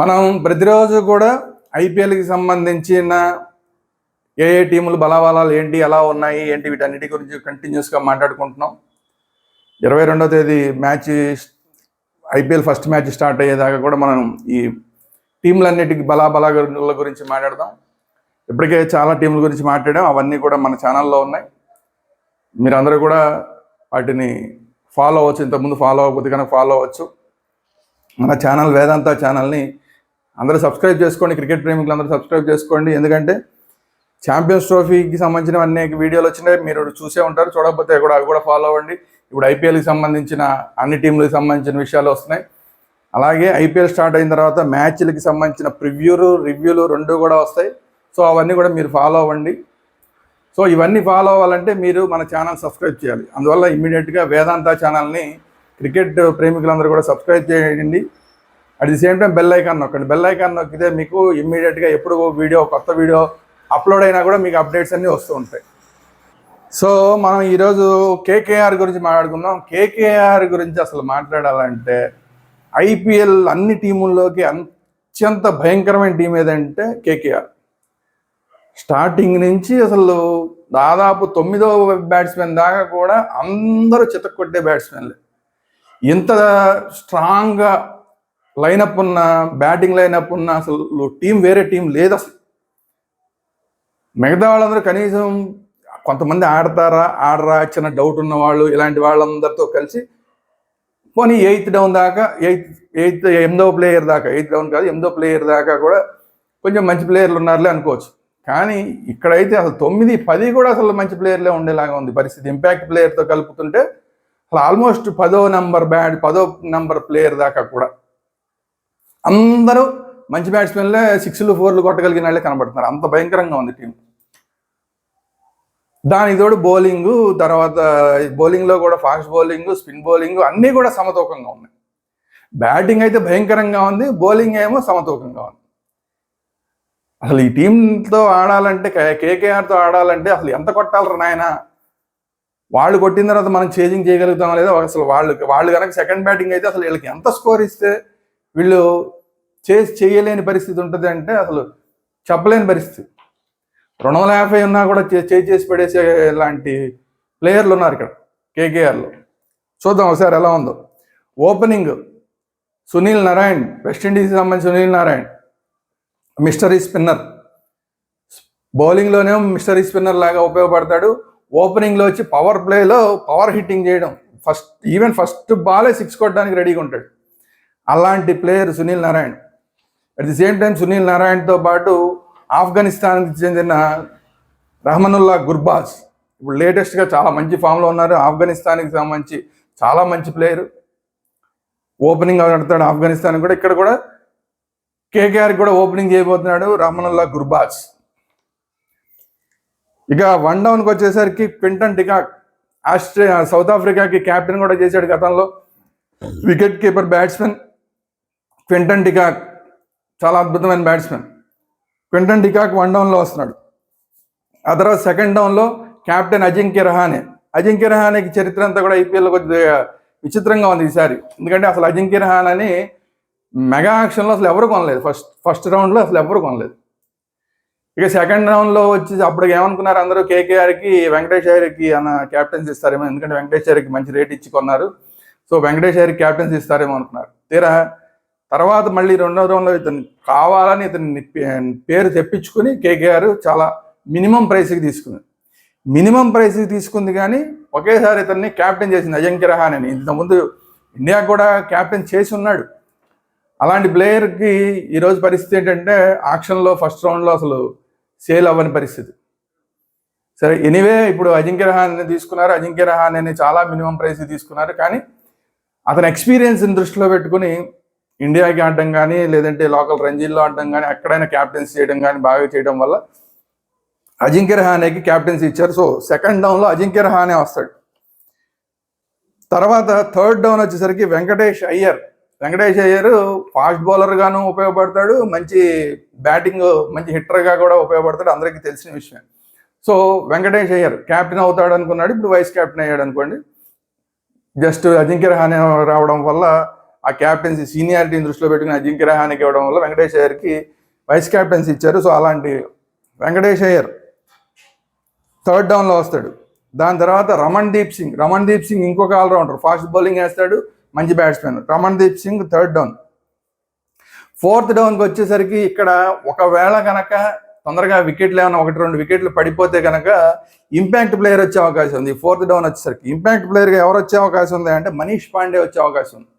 మనం ప్రతిరోజు కూడా ఐపీఎల్కి సంబంధించిన ఏ ఏ టీములు బలాబలాలు ఏంటి ఎలా ఉన్నాయి ఏంటి వీటన్నిటి గురించి కంటిన్యూస్గా మాట్లాడుకుంటున్నాం. ఇరవై రెండో తేదీ match IPL first match start అయ్యేదాకా కూడా మనం ఈ టీంలన్నిటికి బలాబలాల గురించి మాట్లాడదాం. ఇప్పటికే చాలా టీంల గురించి మాట్లాడాం అవన్నీ కూడా మన ఛానల్లో ఉన్నాయి. మీరందరూ కూడా వాటిని ఫాలో అవ్వచ్చు ఇంతకుముందు ఫాలో అవ్వకపోతే కనుక ఫాలో అవ్వచ్చు. మన ఛానల్ వేదాంత ఛానల్ని అందరూ సబ్స్క్రైబ్ చేసుకోండి క్రికెట్ ప్రేమికులు అందరూ సబ్స్క్రైబ్ చేసుకోండి. ఎందుకంటే ఛాంపియన్స్ ట్రోఫీకి సంబంధించిన అనేక వీడియోలు వచ్చినాయి. మీరు చూసే ఉంటారు చూడకపోతే కూడా అవి కూడా ఫాలో అవ్వండి. ఇప్పుడు ఐపీఎల్కి సంబంధించిన అన్ని టీంలకు సంబంధించిన విషయాలు వస్తున్నాయి. అలాగే ఐపీఎల్ స్టార్ట్ అయిన తర్వాత మ్యాచ్లకి సంబంధించిన ప్రివ్యూలు రివ్యూలు రెండు కూడా వస్తాయి. సో అవన్నీ కూడా మీరు ఫాలో అవ్వండి. సో ఇవన్నీ ఫాలో అవ్వాలంటే మీరు మన ఛానల్ సబ్స్క్రైబ్ చేయాలి. అందువల్ల ఇమీడియట్గా వేదాంత ఛానల్ని క్రికెట్ ప్రేమికులందరూ కూడా సబ్స్క్రైబ్ చేయండి. At the same time bell icon నొక్కండి బెల్ ఐకాన్ నొక్కితే మీకు ఇమ్మీడియట్గా ఎప్పుడు వీడియో కొత్త వీడియో అప్లోడ్ అయినా కూడా మీకు అప్డేట్స్ అన్నీ వస్తూ ఉంటాయి. సో మనం ఈరోజు కేకేఆర్ గురించి మాట్లాడుకుందాం. కేకేఆర్ గురించి అసలు మాట్లాడాలంటే ఐపీఎల్ అన్ని టీముల్లోకి అత్యంత భయంకరమైన టీం ఏదంటే కేకేఆర్ స్టార్టింగ్ నుంచి అసలు దాదాపు తొమ్మిదో బ్యాట్స్మెన్ దాకా కూడా అందరూ చితక్కొట్టే బ్యాట్స్మెన్లే ఇంత స్ట్రాంగ్గా లైనప్ ఉన్న బ్యాటింగ్ లైనప్ ఉన్న అసలు టీం వేరే టీం లేదు అసలు. మిగతా వాళ్ళందరూ కనీసం కొంతమంది ఆడతారా ఆడరా చిన్న డౌట్ ఉన్న వాళ్ళు ఇలాంటి వాళ్ళందరితో కలిసి పోనీ ఎయిత్ డౌన్ దాకా ఎయిత్ ఎయిత్ ఎనిమిదో ప్లేయర్ దాకా ఎయిత్ డౌన్ కాదు ఎనిమిదో ప్లేయర్ దాకా కూడా కొంచెం మంచి ప్లేయర్లు ఉన్నారులే అనుకోవచ్చు. కానీ ఇక్కడైతే అసలు తొమ్మిది పది కూడా అసలు మంచి ప్లేయర్లే ఉండేలాగా ఉంది. పరిస్థితి ఇంపాక్ట్ ప్లేయర్తో కలుపుతుంటే అసలు ఆల్మోస్ట్ పదో నంబర్ బ్యాట్ పదో నంబర్ ప్లేయర్ దాకా కూడా. అందరూ మంచి బ్యాట్స్మెన్లే సిక్స్లు ఫోర్లు కొట్టగలిగిన వాళ్ళే కనబడుతున్నారు. అంత భయంకరంగా ఉంది టీం దానికి తోడు బౌలింగ్ తర్వాత బౌలింగ్లో కూడా ఫాస్ట్ బౌలింగ్ స్పిన్ బౌలింగ్ అన్నీ కూడా సమతూకంగా ఉన్నాయి. బ్యాటింగ్ అయితే భయంకరంగా ఉంది బౌలింగ్ ఏమో సమతూకంగా ఉంది. అసలు ఈ టీంతో ఆడాలంటే కేకేఆర్తో ఆడాలంటే అసలు ఎంత కొట్టాలరు నాయన? వాళ్ళు కొట్టిన తర్వాత మనం చేజింగ్ చేయగలుగుతాం లేదా? అసలు వాళ్ళు వాళ్ళు కనుక సెకండ్ బ్యాటింగ్ అయితే అసలు వీళ్ళకి ఎంత స్కోర్ ఇస్తే వీళ్ళు చేసి చేయలేని పరిస్థితి ఉంటుంది అంటే అసలు చెప్పలేని పరిస్థితి. రెండు వందల యాభై ఉన్నా కూడా చేయి చేసి పడేసే లాంటి ప్లేయర్లు ఉన్నారు ఇక్కడ కేకేఆర్లో చూద్దాం ఒకసారి ఎలా ఉందో. ఓపెనింగ్ సునీల్ నారాయణ్ వెస్టిండీస్కి సంబంధించి సునీల్ నారాయణ్ మిస్టరీ స్పిన్నర్. బౌలింగ్లోనేమో మిస్టరీ స్పిన్నర్ లాగా ఉపయోగపడతాడు. ఓపెనింగ్లో వచ్చి పవర్ ప్లేలో పవర్ హిట్టింగ్ చేయడం ఫస్ట్ ఈవెన్ ఫస్ట్ బాలే సిక్స్ కొట్టడానికి రెడీగా ఉంటాడు. అలాంటి player Sunil Narayan. At the same time Sunil నారాయణతో పాటు ఆఫ్ఘనిస్తాన్కి చెందిన రహమనుల్లా గుర్బాజ్. ఇప్పుడు లేటెస్ట్గా చాలా మంచి ఫామ్లో ఉన్నారు. ఆఫ్ఘనిస్తాన్కి సంబంధించి చాలా మంచి ప్లేయర్ ఓపెనింగ్ ఆడతాడు ఆఫ్ఘనిస్తాన్ కూడా. ఇక్కడ కూడా కేకేఆర్ కూడా ఓపెనింగ్ చేయబోతున్నాడు రహమనుల్లా గుర్బాజ్. ఇక వన్ డౌన్కి వచ్చేసరికి Quinton de Kock Australia south ఆఫ్రికాకి captain కూడా చేశాడు గతంలో. Wicket keeper batsmen Quinton de Kock చాలా అద్భుతమైన బ్యాట్స్మెన్ క్వింటన్ టికాక్ వన్ డౌన్లో వస్తున్నాడు. ఆ తర్వాత సెకండ్ డౌన్లో కెప్టెన్ అజింక్య రహానే అజింక్య రహానేకి చరిత్ర అంతా కూడా ఐపీఎల్ కొద్దిగా విచిత్రంగా ఉంది ఈసారి. ఎందుకంటే అసలు అజింక్య రహానని మెగా యాక్షన్లో అసలు ఎవరు కొనలేదు. ఫస్ట్ ఫస్ట్ రౌండ్లో అసలు ఎవరు కొనలేదు. ఇక సెకండ్ రౌండ్లో వచ్చి అప్పుడు ఏమనుకున్నారు అందరూ? కేకేఆర్కి వెంకటేశ్వరికి అన్న క్యాప్టెన్స్ ఇస్తారేమో. ఎందుకంటే వెంకటేశ్వరికి మంచి రేట్ ఇచ్చి కొన్నారు. సో వెంకటేశ్వరికి క్యాప్టెన్స్ ఇస్తారేమో అనుకున్నారు. తీరా తర్వాత మళ్ళీ రెండో రౌండ్లో ఇతను కావాలని ఇతని పేరు తెప్పించుకుని కేకేఆర్ చాలా మినిమం ప్రైస్కి తీసుకుంది మినిమం ప్రైస్కి తీసుకుంది కానీ ఒకేసారి ఇతన్ని క్యాప్టెన్ చేసింది అజంక్య అని. ఇంతకుముందు ఇండియా కూడా క్యాప్టెన్ చేసి ఉన్నాడు. అలాంటి ప్లేయర్కి ఈరోజు పరిస్థితి ఏంటంటే ఆక్షన్లో ఫస్ట్ రౌండ్లో అసలు సేల్ అవ్వని పరిస్థితి. సరే ఎనీవే ఇప్పుడు అజింక్య రహాన్ని తీసుకున్నారు. అజింక్య రహాన్ని చాలా మినిమం ప్రైస్ తీసుకున్నారు. కానీ అతని ఎక్స్పీరియన్స్ని దృష్టిలో పెట్టుకుని ఇండియాకి ఆడడం కానీ లేదంటే లోకల్ రంజీల్లో ఆడడం కానీ ఎక్కడైనా క్యాప్టెన్సీ చేయడం కానీ బాగా చేయడం వల్ల అజింక్య రహానేకి క్యాప్టెన్సీ ఇచ్చారు. సో సెకండ్ డౌన్లో అజింక్య రహానే వస్తాడు. తర్వాత థర్డ్ డౌన్ వచ్చేసరికి వెంకటేష్ అయ్యర్. వెంకటేష్ అయ్యర్ ఫాస్ట్ బౌలర్గాను ఉపయోగపడతాడు. మంచి బ్యాటింగ్ మంచి హిట్టర్గా కూడా ఉపయోగపడతాడు. అందరికీ తెలిసిన విషయం. సో వెంకటేష్ అయ్యర్ క్యాప్టెన్ అవుతాడు అనుకున్నాడు. ఇప్పుడు వైస్ క్యాప్టెన్ అయ్యాడు అనుకోండి. జస్ట్ అజింక్య రహానే రావడం వల్ల ఆ క్యాప్టెన్సీ సీనియారిటీని దృష్టిలో పెట్టుకుని అజింక్య రహానికి ఇవ్వడం వల్ల వెంకటేష్ అయ్యర్కి వైస్ క్యాప్టెన్సీ ఇచ్చారు. సో అలాంటి వెంకటేష్ అయ్యర్ థర్డ్ డౌన్లో వస్తాడు. దాని తర్వాత రమణ్ దీప్ సింగ్. రమణ్ దీప్ సింగ్ ఇంకొక ఆల్రౌండర్ ఫాస్ట్ బౌలింగ్ వేస్తాడు. మంచి batsmen Ramandeep Singh third down fourth డౌన్కి వచ్చేసరికి ఇక్కడ ఒకవేళ కనుక తొందరగా వికెట్లు ఏమైనా ఒకటి రెండు వికెట్లు పడిపోతే కనుక ఇంపాక్ట్ ప్లేయర్ వచ్చే అవకాశం ఉంది. ఫోర్త్ డౌన్ వచ్చేసరికి ఇంపాక్ట్ ప్లేయర్గా ఎవరు వచ్చే అవకాశం ఉంది అంటే మనీష్ పాండే వచ్చే అవకాశం ఉంది.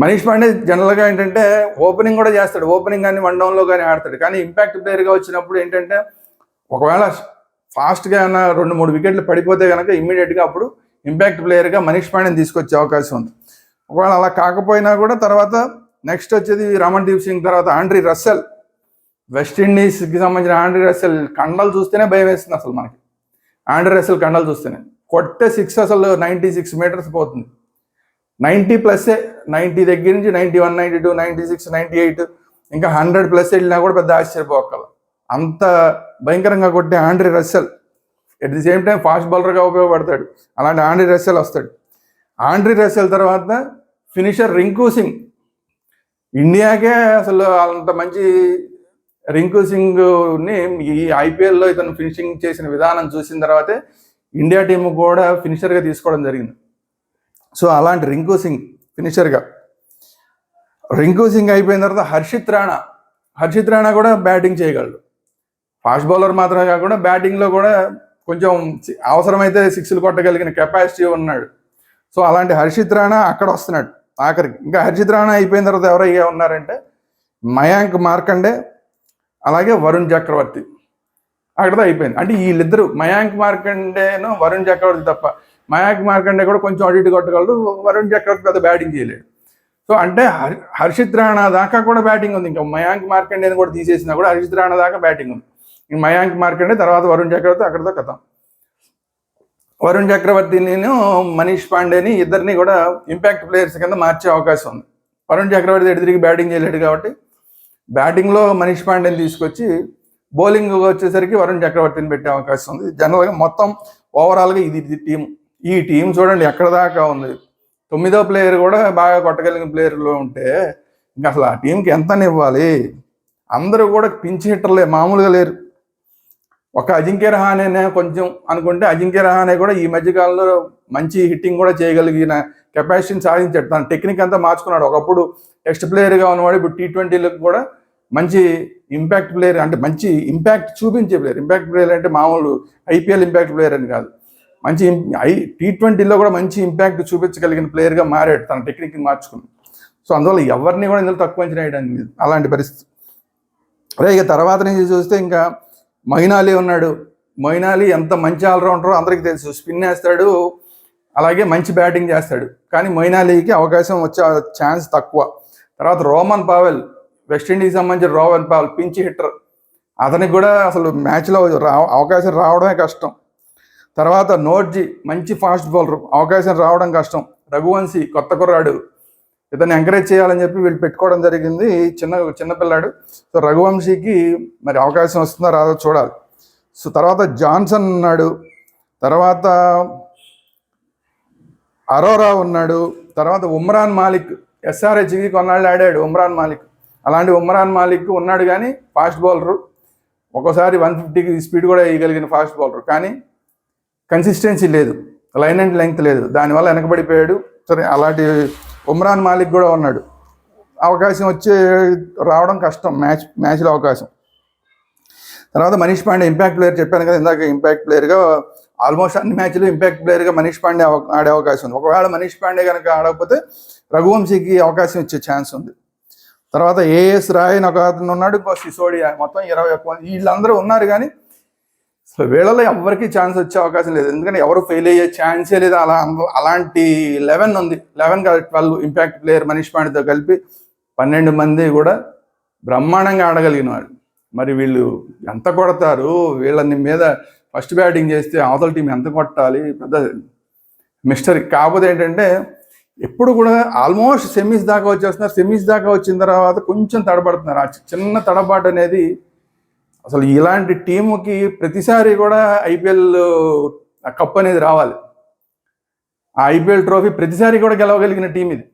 మనీష్ పాండే జనరల్గా ఏంటంటే ఓపెనింగ్ కూడా చేస్తాడు. ఓపెనింగ్ కానీ వన్ డౌన్లో కానీ ఆడతాడు. కానీ ఇంపాక్ట్ ప్లేయర్గా వచ్చినప్పుడు ఏంటంటే ఒకవేళ ఫాస్ట్గా ఏమైనా రెండు మూడు వికెట్లు పడిపోతే కనుక ఇమ్మీడియట్గా అప్పుడు ఇంపాక్ట్ ప్లేయర్గా మనీష్ పాండేని తీసుకొచ్చే అవకాశం ఉంది. ఒకవేళ అలా కాకపోయినా కూడా తర్వాత నెక్స్ట్ వచ్చేది రమణ్దీప్ సింగ్ తర్వాత ఆండ్రీ రస్సెల్. వెస్టిండీస్కి సంబంధించిన ఆండ్రీ రస్సెల్ కండలు చూస్తేనే భయం వేస్తుంది అసలు మనకి. ఆండ్రీ రస్సెల్ కండలు చూస్తేనే. కొట్టే సిక్స్ అసలు నైంటీ సిక్స్ మీటర్స్ పోతుంది. నైంటీ ప్లస్సే నైంటీ దగ్గర నుంచి ninety one ninety two ninety six ninety eight ఇంకా హండ్రెడ్ ప్లస్ వెళ్ళినా కూడా పెద్ద ఆశ్చర్యపోకల. అంత భయంకరంగా కొట్టే Andre Russell. At the same time fast బౌలర్గా ఉపయోగపడతాడు. అలాంటి ఆండ్రీ రస్సెల్ వస్తాడు. ఆండ్రీ రస్సెల్ తర్వాత ఫినిషర్ రింకు సింగ్. ఇండియాకే అసలు అంత మంచి రింకు సింగ్ని ఈ ఐపీఎల్లో ఇతను ఫినిషింగ్ చేసిన విధానం చూసిన తర్వాతే ఇండియా టీం కూడా ఫినిషర్గా తీసుకోవడం జరిగింది. సో అలాంటి రింకు సింగ్ ఫినిషర్గా రింకు సింగ్ అయిపోయిన తర్వాత హర్షిత్ రాణా హర్షిత్ రాణా కూడా బ్యాటింగ్ చేయగలడు. ఫాస్ట్ బౌలర్ మాత్రమే కాకుండా బ్యాటింగ్లో కూడా కొంచెం సి- అవసరమైతే సిక్స్లు కొట్టగలిగిన కెపాసిటీ ఉన్నాడు. సో అలాంటి హర్షిత్ రాణా అక్కడ వస్తున్నాడు ఆఖరికి. ఇంకా హర్షిత్ రాణా అయిపోయిన తర్వాత ఎవరయ్యా ఉన్నారంటే మయాంక్ మార్కండే అలాగే వరుణ్ చక్రవర్తి. అక్కడతో అయిపోయింది. అంటే వీళ్ళిద్దరు మయాంక్ మార్కండేను వరుణ్ చక్రవర్తి తప్ప మయాంక్ మార్కండే కూడా కొంచెం అటు కొట్టగలడు. వరుణ్ చక్రవర్తి పెద్ద బ్యాటింగ్ చేయలేడు. సో అంటే హర్ హర్షిత్ రాణా దాకా కూడా బ్యాటింగ్ ఉంది. ఇంకా మయాంక్ మార్కండేని కూడా తీసేసినా కూడా హర్షిత్ రాణా దాకా బ్యాటింగ్ ఉంది. ఇంక మయాంక్ మార్కండే తర్వాత వరుణ్ చక్రవర్తి అక్కడితో కథ. వరుణ్ చక్రవర్తి నేను మనీష్ పాండేని ఇద్దరిని కూడా ఇంపాక్ట్ ప్లేయర్స్ కింద మార్చే అవకాశం ఉంది. వరుణ్ చక్రవర్తి ఎటు తిరిగి బ్యాటింగ్ చేయలేడు కాబట్టి బ్యాటింగ్లో మనీష్ పాండేని తీసుకొచ్చి బౌలింగ్ వచ్చేసరికి వరుణ్ చక్రవర్తిని పెట్టే అవకాశం ఉంది. జనరల్గా మొత్తం ఓవరాల్గా ఇది టీం ఈ టీం చూడండి ఎక్కడ దాకా ఉంది. తొమ్మిదో ప్లేయర్ కూడా బాగా కొట్టగలిగిన ప్లేయర్లో ఉంటే ఇంకా అసలు ఆ టీంకి ఎంత ఇవ్వాలి అందరూ కూడా పించి హిట్టర్లే మామూలుగా లేరు. ఒక అజింక్య రహానేనే కొంచెం అనుకుంటే అజింక్య రహానే కూడా ఈ మధ్యకాలంలో మంచి హిట్టింగ్ కూడా చేయగలిగిన కెపాసిటీని సాధించాడు. తన టెక్నిక్ అంతా మార్చుకున్నాడు. ఒకప్పుడు టెస్ట్ ప్లేయర్గా ఉన్నవాడు ఇప్పుడు టీ ట్వంటీలకు కూడా మంచి ఇంపాక్ట్ ప్లేయర్ అంటే మంచి ఇంపాక్ట్ చూపించే ప్లేయర్ ఇంపాక్ట్ ప్లేయర్ అంటే మామూలు ఐపీఎల్ ఇంపాక్ట్ ప్లేయర్ అని కాదు. మంచి ఐ టీ ట్వంటీలో కూడా మంచి ఇంపాక్ట్ చూపించగలిగిన ప్లేయర్గా మారాడు. తన టెక్నిక్ని మార్చుకుని సో అందువల్ల ఎవరిని కూడా ఇందులో తక్కువ అంచనా వేయడానికి అలాంటి పరిస్థితి. అదే ఇక తర్వాత నుంచి చూస్తే ఇంకా మైనాలి ఉన్నాడు. మైనాలి ఎంత మంచి ఆల్రౌండరో అందరికీ తెలుసు. స్పిన్ వేస్తాడు. అలాగే మంచి బ్యాటింగ్ చేస్తాడు. కానీ మైనాలీకి అవకాశం వచ్చే ఛాన్స్ తక్కువ. తర్వాత రోమన్ పావెల్ వెస్టిండీస్ సంబంధించిన రోమన్ పావెల్ పించి హిట్టర్ అతనికి కూడా అసలు మ్యాచ్లో రా అవకాశం రావడమే కష్టం. తర్వాత నోట్జీ మంచి ఫాస్ట్ బౌలర్. అవకాశం రావడం కష్టం. రఘువంశీ కొత్త కుర్రాడు. ఇతన్ని ఎంకరేజ్ చేయాలని చెప్పి వీళ్ళు పెట్టుకోవడం జరిగింది. చిన్న చిన్నపిల్లాడు సో రఘువంశీకి మరి అవకాశం వస్తుందో రాదో చూడాలి. సో తర్వాత జాన్సన్ ఉన్నాడు. తర్వాత అరోరా ఉన్నాడు. తర్వాత ఉమ్రాన్ మాలిక్. ఎస్ఆర్హెచ్కి కొన్నాళ్ళు ఆడాడు ఉమ్రాన్ మాలిక్. అలాంటి ఉమ్రాన్ మాలిక్ ఉన్నాడు కానీ ఫాస్ట్ బౌలరు. ఒక్కోసారి వన్ ఫిఫ్టీకి స్పీడ్ కూడా వేయగలిగిన ఫాస్ట్ బౌలర్. కానీ కన్సిస్టెన్సీ లేదు లైన్ అండ్ లెంగ్త్ లేదు. దానివల్ల వెనకబడిపోయాడు. సరే అలాంటి ఉమ్రాన్ మాలిక్ కూడా ఉన్నాడు. అవకాశం వచ్చే రావడం కష్టం మ్యాచ్ మ్యాచ్లో అవకాశం. తర్వాత మనీష్ పాండే ఇంపాక్ట్ ప్లేయర్ చెప్పాను కదా ఇందాక ఇంపాక్ట్ ప్లేయర్గా ఆల్మోస్ట్ అన్ని మ్యాచ్లు ఇంపాక్ట్ ప్లేయర్గా మనీష్ పాండే ఆడే అవకాశం ఉంది. ఒకవేళ మనీష్ పాండే కనుక ఆడకపోతే రఘువంశీకి అవకాశం ఇచ్చే ఛాన్స్ ఉంది. తర్వాత ఏఎస్ రాయ్ అని ఒక అతను ఉన్నాడు ఇంకో సిసోడియా. మొత్తం ఇరవై ఒక్క మంది వీళ్ళందరూ ఉన్నారు కానీ సో వీళ్ళలో ఎవరికి ఛాన్స్ వచ్చే అవకాశం లేదు. ఎందుకంటే ఎవరు ఫెయిల్ అయ్యే ఛాన్సే లేదు. అలా అలాంటి లెవెన్ ఉంది. లెవెన్ కాదు ట్వెల్వ్ ఇంపాక్ట్ ప్లేయర్ మనీష్ పాండేతో కలిపి పన్నెండు మంది కూడా బ్రహ్మాండంగా ఆడగలిగిన వాళ్ళు. మరి వీళ్ళు ఎంత కొడతారు? వీళ్ళని మీద ఫస్ట్ బ్యాటింగ్ చేస్తే అవతల టీం ఎంత కొట్టాలి? పెద్ద మిస్టరీ కాకపోతే ఏంటంటే ఎప్పుడు కూడా ఆల్మోస్ట్ సెమీస్ దాకా వచ్చేస్తున్నారు. సెమీస్ దాకా వచ్చిన తర్వాత కొంచెం తడబడుతున్నారు. ఆ చిన్న తడబాటు అనేది అసలు ఇలాంటి టీముకి ప్రతిసారి కూడా ఐపీఎల్ కప్ అనేది రావాలి. ఆ ఐపీఎల్ ట్రోఫీ ప్రతిసారి కూడా గెలవగలిగిన టీం ఇది.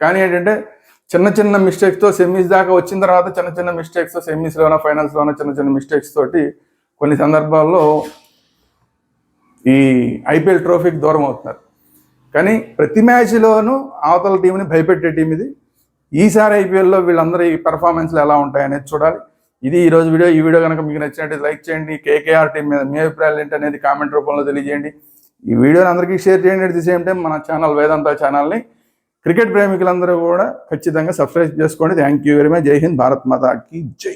కానీ ఏంటంటే చిన్న చిన్న మిస్టేక్స్తో సెమీస్ దాకా వచ్చిన తర్వాత చిన్న చిన్న మిస్టేక్స్ సెమీస్లోన ఫైనల్స్లోనో చిన్న చిన్న మిస్టేక్స్ తోటి కొన్ని సందర్భాల్లో ఈ ఐపీఎల్ ట్రోఫీకి దూరం అవుతున్నారు. కానీ ప్రతి మ్యాచ్లోనూ అవతల టీంని భయపెట్టే టీం ఇది. ఈసారి ఐపీఎల్లో వీళ్ళందరూ ఈ పెర్ఫార్మెన్స్లు ఎలా ఉంటాయనేది చూడాలి. ఇది ఈ రోజు వీడియో. ఈ వీడియో కనుక మీకు నచ్చినట్టు లైక్ చేయండి. కేకేఆర్ టీం మీద మీ అభిప్రాయాలు ఏంటి అనేది కామెంట్ రూపంలో తెలియజేయండి. ఈ వీడియోని అందరికీ షేర్ చేయండి. అట్ ది సేమ్ టైం మన ఛానల్ వేదాంత ఛానల్ని క్రికెట్ ప్రేమికులందరూ కూడా ఖచ్చితంగా సబ్స్క్రైబ్ చేసుకోండి. థ్యాంక్ యూ వెరీ మచ్ జై హింద్ భారత్ మాతాకి జై